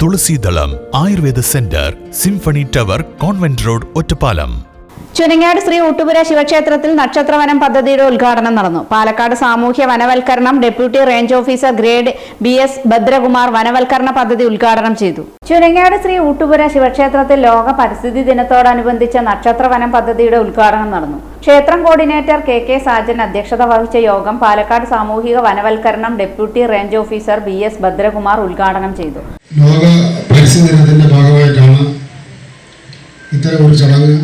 Thulasidalam Ayurveda centre symphony tower convent road Ottapalam Chunangad Sree Oottupura ശിവക്ഷേത്രത്തിൽ നക്ഷത്രവനം പദ്ധതിയുടെ ഉദ്ഘാടനം നടന്നു. പാലക്കാട് സാമൂഹ്യ വനവൽക്കരണം deputy range officer grade B S Bhadrakumar വനവൽക്കരണ പദ്ധതി ഉദ്ഘാടനം ചെയ്തു. ചുനങ്ങാട് ശ്രീ ഊട്ടുപുര ശിവക്ഷേത്രത്തിൽ ലോക പരിസ്ഥിതി ദിനത്തോടനുബന്ധിച്ച നക്ഷത്രവനം പദ്ധതിയുടെ ഉദ്ഘാടനം നടന്നു. ക്ഷേത്രം കോർഡിനേറ്റർ കെ കെ സാജൻ അധ്യക്ഷത വഹിച്ച യോഗം പാലക്കാട് സാമൂഹിക വനവൽക്കരണം deputy range officer B S Bhadrakumar ഉദ്ഘാടനം ചെയ്തു. ലോക പരിസ്ഥിതി ഭാഗമായിട്ടാണ് ഇത്തരം ഒരു ചടങ്ങ്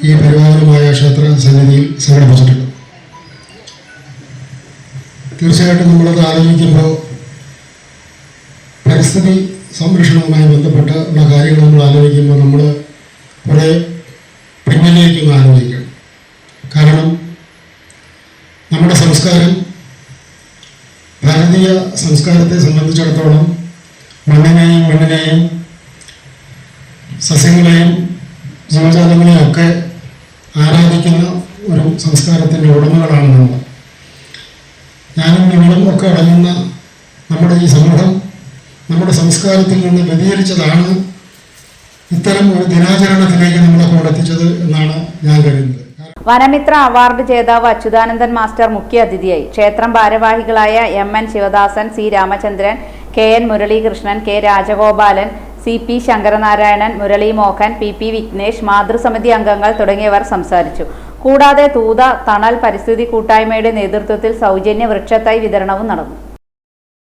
ഈ പരിപാലനമായ ക്ഷേത്ര സന്നിധിയിൽ സംഘടിപ്പിച്ചിട്ടുണ്ട്. തീർച്ചയായിട്ടും നമ്മളത് ആലോചിക്കുമ്പോൾ പരിസ്ഥിതി സംരക്ഷണവുമായി ബന്ധപ്പെട്ട ഉള്ള കാര്യങ്ങൾ നമ്മൾ ആലോചിക്കുമ്പോൾ നമ്മൾ കുറേ പിന്നിലേക്കും ആലോചിക്കണം. കാരണം നമ്മുടെ സംസ്കാരം ഭാരതീയ സംസ്കാരത്തെ സംബന്ധിച്ചിടത്തോളം മണ്ണിനെയും മണ്ണിനെയും സസ്യങ്ങളെയും ജീവജാലങ്ങളെയും ഒക്കെ ആരാധിക്കുന്ന ഒരു സംസ്കാരത്തിന്റെ ഉടമകളാണ് നമ്മൾ. ഞാനും നിങ്ങളും ഒക്കെ അടങ്ങുന്ന നമ്മുടെ ഈ സമൂഹം നമ്മുടെ സംസ്കാരത്തിൽ നിന്ന് വ്യതിചരിച്ചതാണ് ഇത്തരം ഒരു ദിനാചരണത്തിലേക്ക് നമ്മളെ കൊണ്ടെത്തിച്ചത് എന്നാണ് ഞാൻ കരുതുന്നത്. വനമിത്ര അവാർഡ് ജേതാവ് അച്യുതാനന്ദൻ മാസ്റ്റർ മുഖ്യ അതിഥിയായി. ക്ഷേത്രം ഭാരവാഹികളായ M N Sivadasan C Ramachandran K N Muraleekrishnan K Rajagopalan C P Sankaranarayanan Murali Mohan P P Vignesh മാതൃസമിതി അംഗങ്ങൾ തുടങ്ങിയവർ സംസാരിച്ചു. കൂടാതെ തൂത തണൽ പരിസ്ഥിതി കൂട്ടായ്മയുടെ നേതൃത്വത്തിൽ സൗജന്യ വൃക്ഷത്തൈ വിതരണവും നടന്നു.